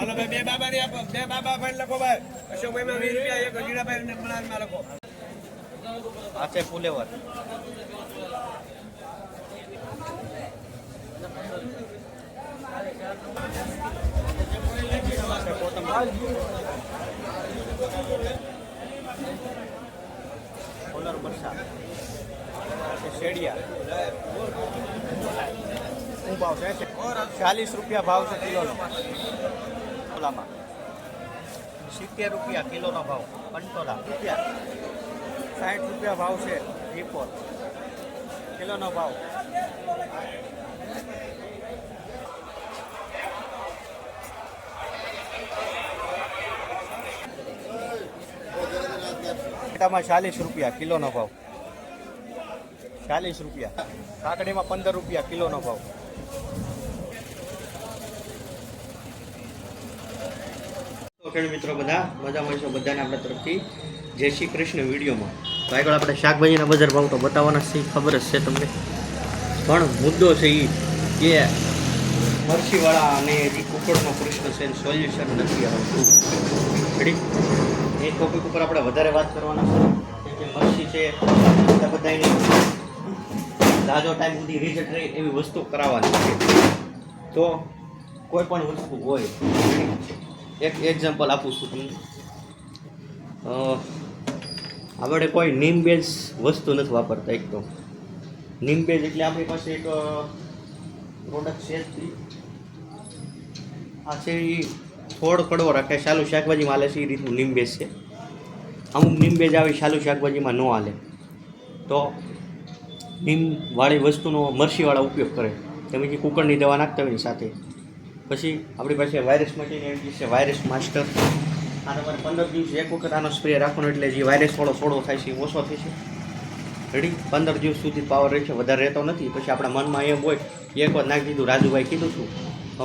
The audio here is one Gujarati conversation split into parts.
બાબા બે બાબા આપો. બે બાબા લખો ભાઈ. અશોકભાઈ માં. શેડિયા. શું ભાવ છે. ચાલીસ રૂપિયા ભાવ છે કિલોનો. ઓલામાં સિત્તેર રૂપિયા કિલોનો ભાવ. કંટોલા. રૂપિયા સાઠ રૂપિયા ભાવ છે રિપોર કિલોનો ભાવ. બટાટામાં ચાલીસ રૂપિયા કિલોનો ભાવ. ચાલીસ રૂપિયા. કાકડીમાં પંદર રૂપિયા કિલોનો ભાવ. તો ખેડૂત મિત્રો બધા, મજામાં છો બધાને આપણા તરફથી? જય શ્રી કૃષ્ણ વિડીયોમાં. તો આગળ આપણે શાકભાજીના બજાર ભાવ તો બતાવવાના છે, ખબર જ છે તમને. પણ મુદ્દો છે એ કે મરસીવાળા અને જે કુકડનો પ્રશ્ન છે એનું સોલ્યુશન નથી આવતું. એ ટોપિક ઉપર આપણે વધારે વાત કરવાના છે. કે મરસી છે બધા ઝાઝો ટાઈમ સુધી રિઝલ્ટ રહે એવી વસ્તુ કરાવવાની તો કોઈ પણ વસ્તુ હોય, એક એક્ઝામ્પલ આપું છું તમને. આપણે કોઈ નીમ બેઝ વસ્તુ નથી વાપરતા એક તો. નીમ બેઝ એટલે આપણી પાસે એક પ્રોડક્ટ છે આ છે એ થોડ કડવો રાખે સાલું શાકભાજીમાં હાલે છે એ રીતનું નીમ બેઝ છે. અમુક નીમ બેઝ આવે સાલું શાકભાજીમાં ન હાલે. તો નીમવાળી વસ્તુનો મરસીવાળા ઉપયોગ કરે. તમે જે કુકરની દવા નાખતા હોય સાથે. પછી આપણી પાસે વાયરસ માટેની છે વાયરસ માસ્ટર આ તમારે પંદર દિવસ એક વખત આનો સ્પ્રે રાખવાનો એટલે જે વાયરસવાળો છોડો થાય છે એ ઓછો છે. રેડી પંદર દિવસ સુધી પાવર રહે છે, વધારે રહેતો નથી. પછી આપણા મનમાં એમ હોય, એક વાર નાખી દીધું, રાજુભાઈ કીધું છું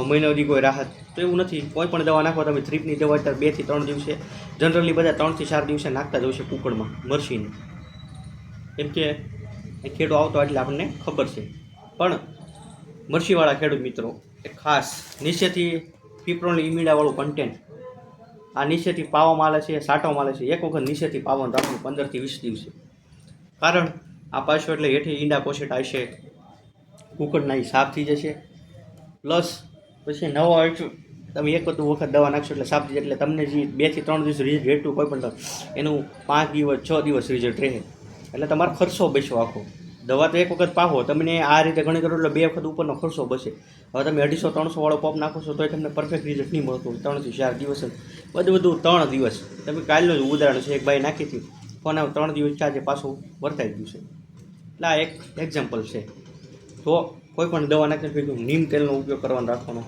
મહિનાથી કોઈ રાહત. તો એવું નથી. કોઈ પણ દવા નાખો, તમે થ્રીપની દવા અત્યારે બેથી ત્રણ દિવસે જનરલી બધા ત્રણથી ચાર દિવસે નાખતા જ હોય છે કુકડમાં મરસીને. કેમ કે એ ખેડૂ આવતો એટલે આપણને ખબર છે. પણ મરસીવાળા ખેડૂત મિત્રો, એ ખાસ નીચેથી પીપળોની ઈમીડાવાળું કન્ટેન્ટ આ નીચેથી પાવામાં આવે છે, સાટવામાં આવે છે, એક વખત નીચેથી પાવાનું રાખવું પંદરથી વીસ દિવસે કારણ આ પાછો એટલે હેઠી ઈંડા કોશેટ આવશે કુકરના સાફ થઈ જશે. પ્લસ પછી નવા તમે એક વખત વખત દવા નાખશો એટલે સાફ થઈ જાય. એટલે તમને જે બેથી ત્રણ દિવસ રિઝલ્ટ રેટું કોઈ પણ એનું પાંચ દિવસ છ દિવસ રિઝલ્ટ રહે. એટલે તમારો ખર્ચો બચો આખો. દવા તો એક વખત પાહો, તમને આ રીતે ગણી કરો એટલે બે વખત ઉપરનો ખર્ચો બચે. હવે તમે અઢીસો, ત્રણસો વાળો પંપ નાખો છો તોય તમને પરફેક્ટ રિઝલ્ટ નહીં મળતું ત્રણથી ચાર દિવસ બધું બધું ત્રણ દિવસ. તમે કાલનું જ ઉદાહરણ છે, એક ભાઈ નાખી હતી. ફોન ત્રણ દિવસ ચાર્જે પાછું વર્તાઈ ગયું છે. એટલે આ એક એક્ઝામ્પલ છે. તો કોઈ પણ દવા નાખીને ભેગું નીમ તેલનો ઉપયોગ કરવાનો રાખવાનો.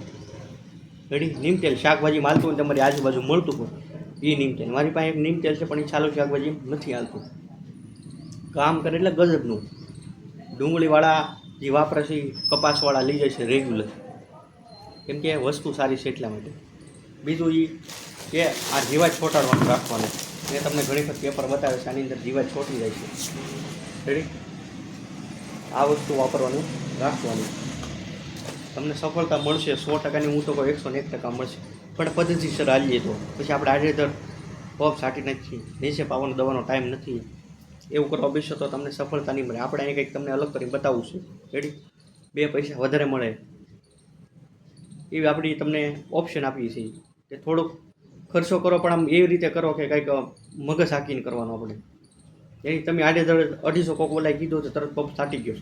રેડી નીમ તેલ, શાકભાજી માલતું હોય તમારી આજુબાજુ મળતું હોય એ નીમ તેલ. મારી પાસે એક નીમ તેલ છે, પણ એ ચાલુ શાકભાજી નથી હાલતું. કામ કરે એટલે ગજબનું. ડુંગળીવાળા જે વાપરે છે કપાસવાળા લઈ જાય છે રેગ્યુલર કેમ કે વસ્તુ સારી છે એટલા માટે. બીજું એ કે આ જીવાત છોટાડવાનું રાખવાનું. મેં તમને ઘણી વખત પેપર બતાવે છે, આની અંદર જીવાત છોટી જાય છે. રેડી આ વસ્તુ વાપરવાનું રાખવાનું. તમને સફળતા મળશે, સો ટકાની હું તો કહું એકસો ને એક ટકા મળશે. પણ પદ્ધતિસર હાલીએ તો. પછી આપણે આડેધડ પગ સાટી નાખીએ. નીચે પાવાનો દવાનો ટાઈમ નથી. એવું કરવા બેસો તો તમને સફળતા નહીં મળે. આપણે અહીં કંઈક તમને અલગ કરી બતાવું છું. રેડી બે પૈસા વધારે મળે. એવી આપણી તમને ઓપ્શન આપીએ છીએ કે થોડોક ખર્ચો કરો, પણ આમ એવી રીતે કરો કે કંઈક મગજ હાકીને કરવાનો આપણે. એની તમે આડે દડે અઢીસો કોક ઓલાય કીધું તો તરત પંપ ફાટી ગયો.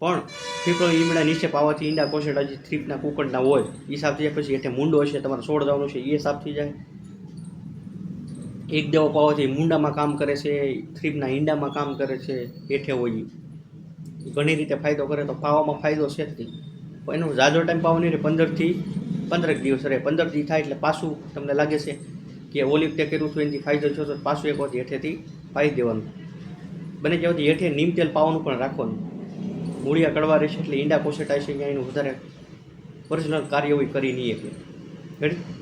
પણ પીપળો ઈમડા નીચે પાવાથી ઈંડા કોશેડા જે થ્રીપના કુકડના હોય. એ સાફ થઈ જાય પછી એટલે મૂંડો હશે, તમારે છોડ જવાનું છે એ સાફ થઈ જાય. એક દવા પાવાથી મુંડામાં કામ કરે છે, થ્રીપના ઈંડામાં કામ કરે છે, હેઠે હોય. ઘણી રીતે ફાયદો કરે તો પાવામાં ફાયદો છે જ પણ એનો ઝાઝો ટાઈમ પાવો નહીં રહે પંદરથી પંદરક દિવસ રહે પંદર દી થાય એટલે પાછું તમને લાગે છે કે ઓલી તે કર્યું છું એનાથી ફાયદો થયો તો પાછું એક વખત હેઠેથી પાઈ દેવાનું. બને ત્યાં સુધી હેઠે નીમ તેલ પાવાનું પણ રાખવાનું. મૂળિયા કડવા રહેશે એટલે ઈંડા કોસેટાય છે ત્યાં એનું વધારે ઓરિજિનલ કાર્યવાહી કરી નહીં એટલે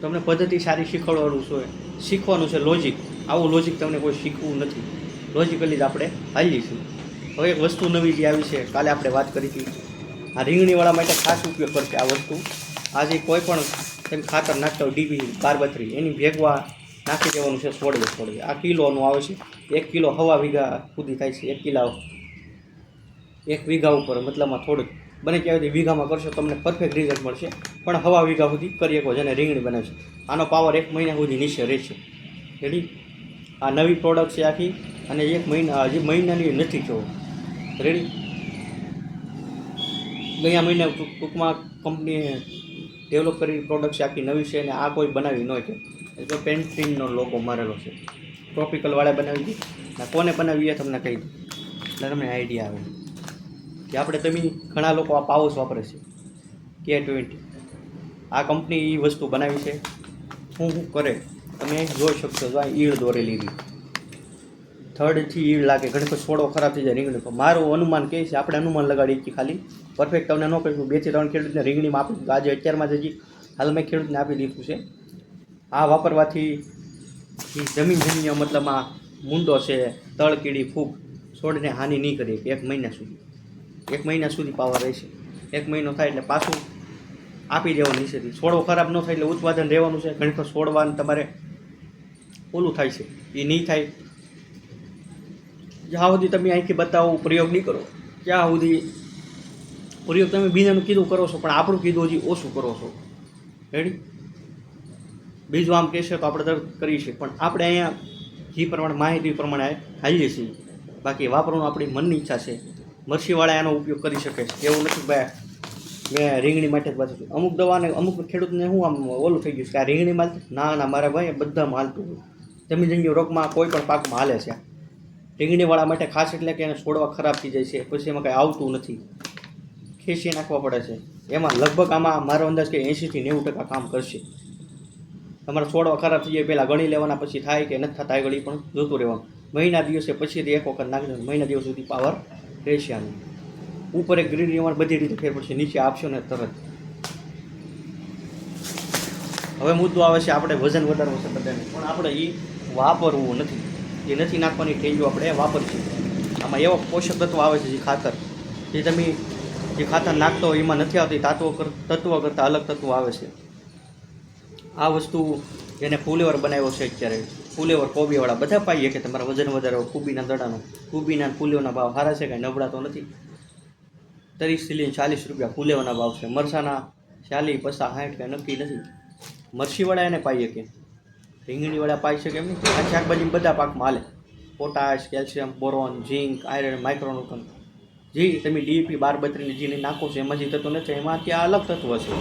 તમને પદ્ધતિ સારી શીખવાડવાનું છે, શીખવાનું છે લોજિક આવું લોજિક તમને કોઈ શીખવું નથી. લોજિકલી જ આપણે હાલીશું. હવે એક વસ્તુ નવી જે આવી છે, કાલે આપણે વાત કરી હતી. આ રીંગણીવાળા માટે ખાસ ઉપયોગ કરશે આ વસ્તુ. આજે કોઈ પણ તમે ખાતર નાખતા હોય ડીબી બારબત્રી, એની ભેગવા નાખી દેવાનું છે છોડવે છોડવે આ કિલોનું આવે છે. એક કિલો હવા વીઘા સુધી થાય છે, એક કિલો. એક વીઘા ઉપર, મતલબમાં થોડુંક. બને ત્યાં સુધી વીઘામાં કરશો તમને પરફેક્ટ રિઝલ્ટ મળશે. પણ હવા વીઘા સુધી કરી શકો જેને રીંગણી બને છે. આનો પાવર એક મહિના સુધી નીચે રહેશે. રેડી આ નવી પ્રોડક્ટ છે આખી અને એક મહિના હજી મહિનાની નથી જોવો. રેડી ગયા મહિને ટૂંક- ટૂંકમાં કંપનીએ ડેવલપ કરેલી પ્રોડક્ટ છે આખી નવી છે અને આ કોઈ બનાવી ન છે એટલે પેન્ટિંગનો લોકો મારેલો છે. ટ્રોપિકલવાળા બનાવી હતી કોને બનાવી એ તમને કહી દઉં. એટલે તમને આઈડિયા આવે. કે આપણે તમે ઘણા લોકો આ પાઉસ વાપરે છે. કે ટ્વેન્ટી આ કંપની એ વસ્તુ બનાવી છે. શું શું કરે? તમે જોઈ શકશો જો આ ઈળ દોરેલી થર્ડથી ઈળ લાગે. ઘણી વખત છોડો ખરાબ થઈ જાય રીંગણી મારું અનુમાન કહે છે, આપણે અનુમાન લગાડીએ છીએ ખાલી. પરફેક્ટ તમને ન કહીશું. બેથી ત્રણ ખેડૂતને રીંગણીમાં આપી આજે અત્યારમાં જ હાલ મેં ખેડૂતને આપી દીધું છે. આ વાપરવાથી જે જમીન જમીન મતલબમાં મૂંડો છે, તળ કીડી ફૂગ, છોડને હાનિ નહીં કરી એક મહિના સુધી. એક મહિના સુધી પાવા રહેશે. એક મહિનો થાય એટલે પાછું આપી દેવાનું નીચેથી છોડવો ખરાબ ન થાય એટલે ઉત્પાદન રહેવાનું છે. ઘણી વખત છોડવાનું તમારે ઓલું થાય છે. એ નહીં થાય. જ્યાં સુધી તમે અહીંથી બતાવો, પ્રયોગ નહીં કરો. ત્યાં સુધી પ્રયોગ તમે બીજાનું કીધું કરો છો, પણ આપણું કીધું હજી ઓછું કરો છો. રેડી બીજું આમ કહેશે તો આપણે તરત કરીએ છીએ. પણ આપણે અહીંયા જે પ્રમાણે માહિતી પ્રમાણે હાલીએ છીએ. બાકી વાપરવાનું આપણી મનની ઈચ્છા છે. મરસીવાળા એનો ઉપયોગ કરી શકે છે. એવું નથી ભાઈ. મેં રીંગણી માટે પાછું અમુક દવાને, અમુક ખેડૂતને શું આમ ઓલું થઈ ગયું કે આ રીંગણી માલ ના ના મારા ભાઈ બધામાં હાલતું હોય જમીન જંગી રોગમાં કોઈ પણ પાકમાં હાલે છે. રીંગણીવાળા માટે ખાસ એટલે કે એને છોડવા ખરાબ થઈ જાય છે, પછી એમાં કાંઈ આવતું નથી. ખેંચી નાખવા પડે છે. એમાં લગભગ આમાં મારો અંદાજ કે એંશીથી નેવું ટકા કામ કરશે. તમારા છોડવા ખરાબ થઈ જાય પહેલાં ગણી લેવાના, પછી થાય કે નથી થતા ગળી પણ જોતું રહેવાનું. મહિના દિવસે પછીથી એક વખત નાખજો મહિના દિવસ સુધી પાવર રહેશે ઉપર એક ગ્રીનરીમાં બધી રીતે ફેર પડશે નીચે આપશો ને તરત. હવે મુદ્દો આવે છે આપણે વજન વધારવું છે બધાને. પણ આપણે એ વાપરવું નથી. એ નથી નાખવાની ટેન્જો આપણે વાપરીશું. આમાં એવા પોષક તત્વો આવે છે જે ખાતર. જે તમે જે ખાતર નાખતો હોય એમાં નથી આવતી તત્વો તત્વો કરતાં અલગ તત્વો આવે છે. આ વસ્તુ જેને ફૂલેવર બનાવ્યો છે અત્યારે. ફૂલેવર કોબીવાળા બધા પાઈએ કે તમારા વજન વધારો, કુબીના દડાનો. કુબીના ફૂલેવના ભાવ સારા છે કાંઈ નબળાતો નથી. ત્રીસથી લઈને ચાલીસ રૂપિયા ફૂલેવરના ભાવ છે. મરસાના ચાલી પસા સાઠ કાંઈ નક્કી નથી. મરસીવાળા એને પાઈએ કે? રીંગણીવાળા પાઈ શકે એમ નહીં આ શાકભાજી બધા પાકમાં હાલે. Potash, calcium, boron, zinc, iron, micronutrient. જે તમે ડીપી બાર બત્રીની જે નાખો છો, એમાં જે તત્વો નથી, એમાં ત્યાં અલગ તત્વ છે.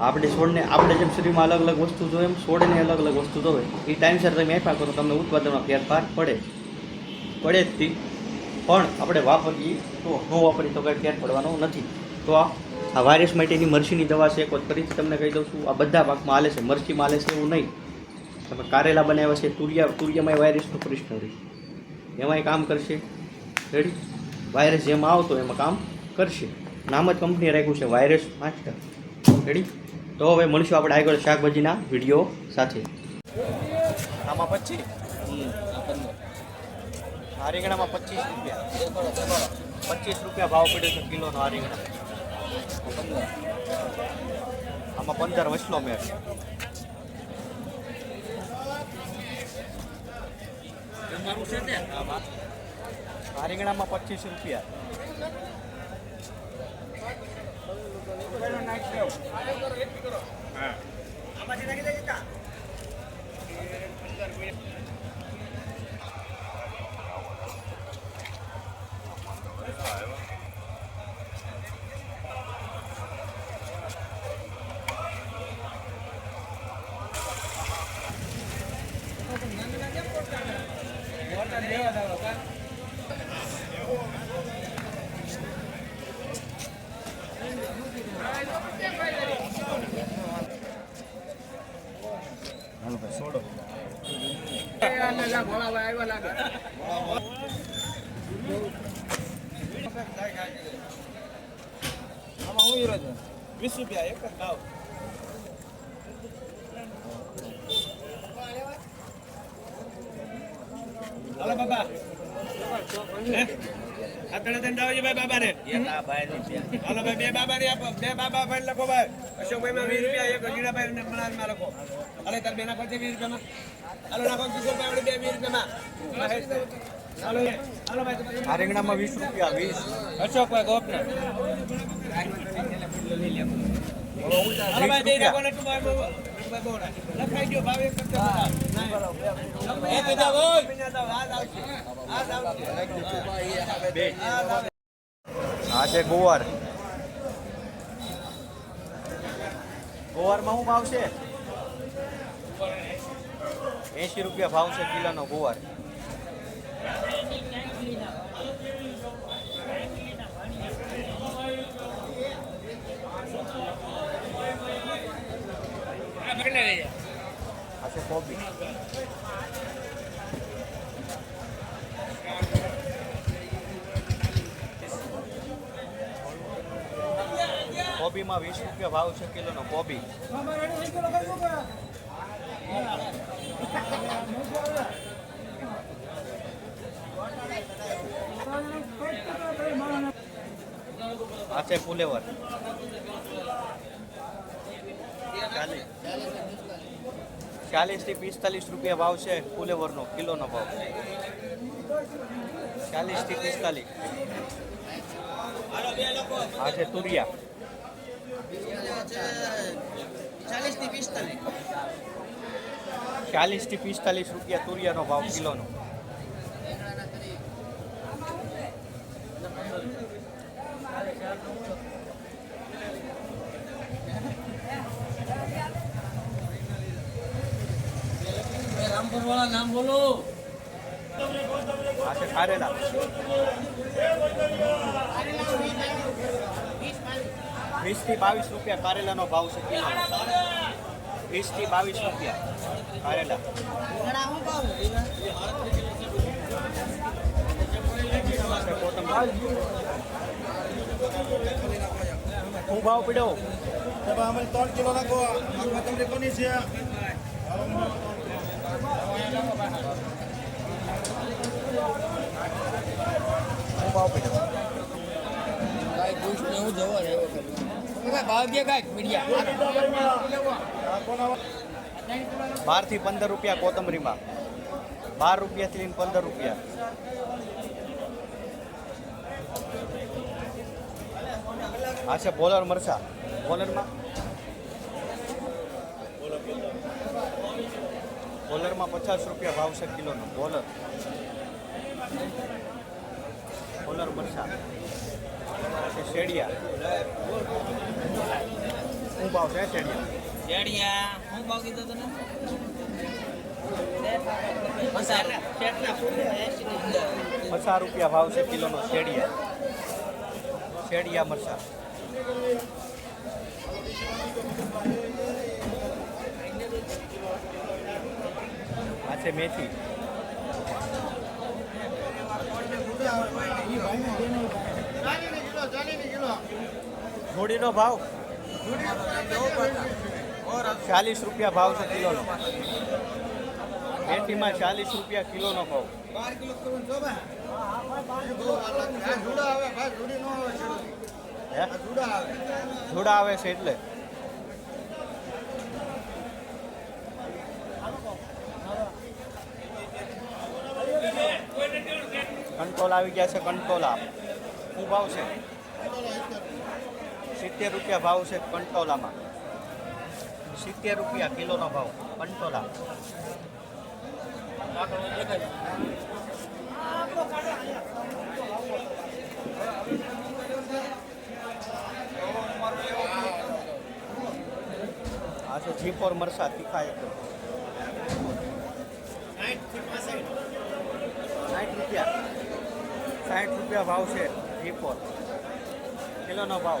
આપણે છોડને, આપણે જેમ શરીરમાં અલગ અલગ વસ્તુ જોઈએ એમ છોડને અલગ અલગ વસ્તુ જોવે એ ટાઈમસર તમે આપ્યા કરો, તમને ઉત્પાદનમાં ફેરફાર પડે પડે જ તે. પણ આપણે વાપરીએ તો ન વાપરીએ તો કંઈ ફેર પડવાનો નથી. તો આ આ વાયરસ માટેની મરસીની દવા છે એક વખત ફરીથી તમને કહી દઉં છું, આ બધા પાકમાં હાલે છે મરસીમાં હાલે છે એવું નહીં. તમે કારેલા બનાવ્યા છે, તુરિયા તુરિયામાં વાયરસનું પ્રશ્ન રહી. એમાંય કામ કરશે. રેડી વાયરસ જેમાં આવતો એમાં કામ કરશે. નામ જ કંપનીએ રાખ્યું છે વાયરસ માસ્ટર રેડી તો હવે મળીશું આપણે આગળ શાકભાજીના વીડિયો સાથે. આમાં પચીસ? આ રીંગણામાં પચીસ રૂપિયા. પચીસ રૂપિયા ભાવ પડ્યો છે કિલોનો આ રીંગણા આમાં પંદર વસલો મેળ. આમાં આ રીંગણામાં પચીસ રૂપિયા. આમાંથી નાખી દે કા આમાં હું હીરો છું વીસ રૂપિયા એક જ ભાવ હાલો બાબા. હે? દંડા આવજો ભાઈ બાબા ભાઈ હાલો ભાઈ બે બાબાને આપો. બે બાબા ભાઈ લખો ભાઈ. અશોકભાઈ માં વીસ રૂપિયા એક ગજીડાભાઈ ને મલાલમાં લખો. અરે તાર બેના પછી વીસ રૂપિયામાં. હાલો નાખો કિશોરભાઈ આપણે બે વીસ ભાઈ આ રીંગણામાં વીસ રૂપિયા વીસ. અશોકભાઈ ગોપને હાલો ભાઈ દઈ નાખો ને તું ભાઈ ભાઈ. લખાઈ દ્યો ભાવે કરતા આ છે ગોવાર. ગોવારમાં શું ભાવ છે? એંશી રૂપિયા ભાવ છે કિલોનો ગોવાર. આ છે કોબી. કોબીમાં વીસ રૂપિયા ભાવ છે કિલોનો કોબી. આ છે ફુલેવર. ચાલીસ. ચાલીસથી પિસ્તાલીસ રૂપિયા ભાવ છે ફુલેવરનો, કિલોનો ભાવ. ચાલીસથી પિસ્તાલીસ. આ છે તુરિયા. ચાલીસથી પિસ્તાલીસ રૂપિયા તુરિયાનો ભાવ કિલોનો. રામપુર વાળા નામ બોલો કારેલા વીસથી બાવીસ રૂપિયા કારેલાનો ભાવ છે કિલો. વીસથી બાવીસ રૂપિયા કારેલા. હું ભાવ પડ્યો અમે ત્રણ કિલો નાખો તમને કોની છે હું ભાવ પીડો? કાંઈ પૂછ ને હું જવા રે કાંઈ ભાવ દે કાંઈક મીડિયા બારથી પંદર રૂપિયા કોથમરીમાં. બાર રૂપિયાથી લઈને પંદર રૂપિયા. આ છે બોલર મરસા બોલરમાં? બોલરમાં પચાસ રૂપિયા ભાવ છે કિલોનો. બોલર. બોલર મરચા. આ છે શેડિયા. શું ભાવ છે શેડિયા? શેડિયા શું ભાવ કીધો તને પચાસ રૂપિયા ભાવ છે કિલોનો શેડિયા. શેડિયા મરચા. આ છે મેથી. મૂડીનો ભાવ? ચાલીસ રૂપિયા ભાવ છે કિલોનો. મેથીમાં ચાલીસ રૂપિયા કિલોનો ભાવ. જુડા આવે છે એટલે. કંટ્રોલ આવી ગયા છે, કંટ્રોલા શું ભાવ છે? સિત્તેર રૂપિયા ભાવ છે કંટોલામાં. સિત્તેર રૂપિયા કિલોનો ભાવ, કંટોલા. આ છે જીપોર મરસા તીખા એક. સાઠ રૂપિયા. સાઠ રૂપિયા ભાવ છે જીપોર કિલોનો ભાવ?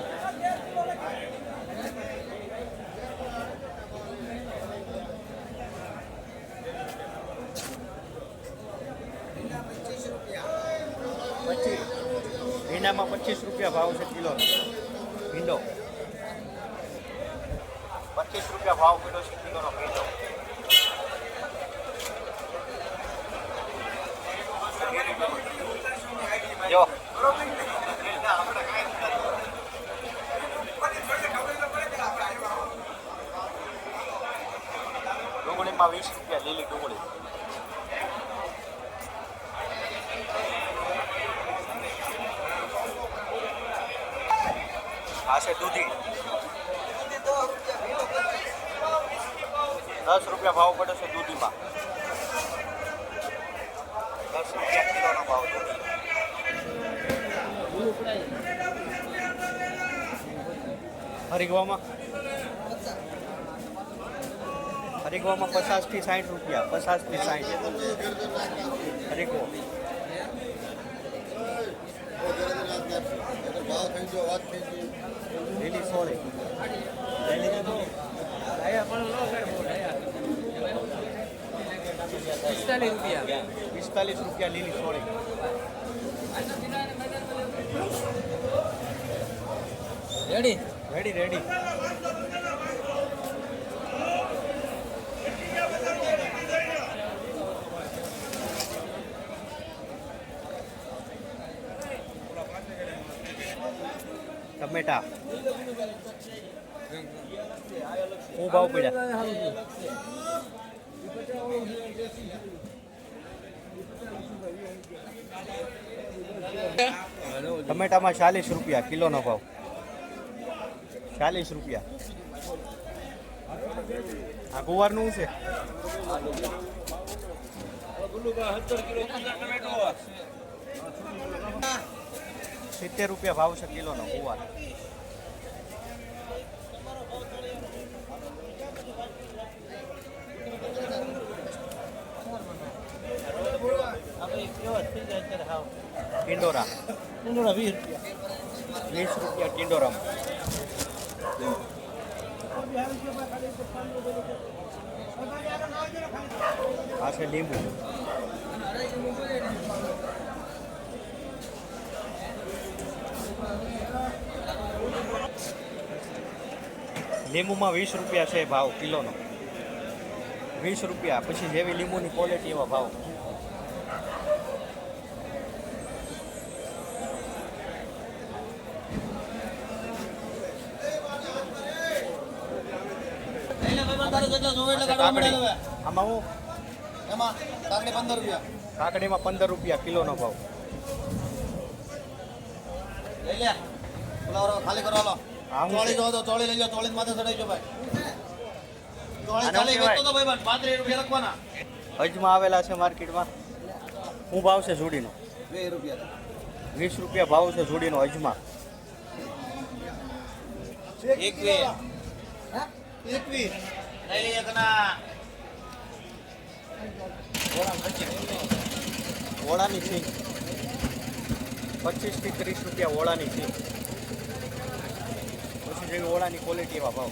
પચીસ. ભીંડામાં પચીસ રૂપિયા ભાવ છે કિલો. ભીંડો પચીસ રૂપિયા ભાવ કિલો છે કિલોનો ભીંડો જો ડુંગળીમાં વીસ રૂપિયા લીલી ડુંગળી. આ છે દૂધી. દસ રૂપિયા ભાવ પડે છે દૂધીમાં. દસ રૂપિયા કિલોનો ભાવ દૂધી હરિગવામાં હરિગવામાં પચાસથી સાઠ રૂપિયા પચાસથી સાઠ. હરિગવો ભાવ થઈ ગયો વાત થઈ ગઈ લીલી સોળી પિસ્તાલીસ રૂપિયા. પિસ્તાલીસ રૂપિયા લીલી સોળી. રેડી રેડી રેડી ટમેટા. હું ભાવ પડ્યા. ટમેટામાં ચાલીસ રૂપિયા કિલોનો ભાવ. ચાલીસ રૂપિયા. આ ગુવારનું છે? સિત્તેર રૂપિયા ભાવ છે કિલોનો ગુવાર. ટિંડોરા. ટિંડોરા વીસ રૂપિયા. વીસ રૂપિયા ટિંડોરામાં. આ છે લીંબુ. લીંબુમાં વીસ રૂપિયા છે ભાવ કિલોનો. વીસ રૂપિયા પછી જેવી લીંબુની ક્વોલિટી એવા ભાવ. આમાં હું? એમાં કાકડી પંદર રૂપિયા. કાકડીમાં પંદર રૂપિયા કિલોનો ભાવ. લઈ લે. ખાલી કરો ચોળી જો તો તોળી લઈ લો ચોળી માથે ચડાઈ ભાઈ. તોળી ખાલી વેચતો તો ભાઈ બન પાંત્રીસ રૂપિયા લખવાના. અજમાં આવેલા છે માર્કેટમાં. હું ભાવ છે જોડીનો? વીસ રૂપિયા. વીસ રૂપિયા ભાવ છે જોડીનો હજમાં. ઓળાની સિંગ પચીસથી ત્રીસ રૂપિયા ઓળાની સિંગ જેવી ઓળાની ક્વોલિટી એવા ભાવ.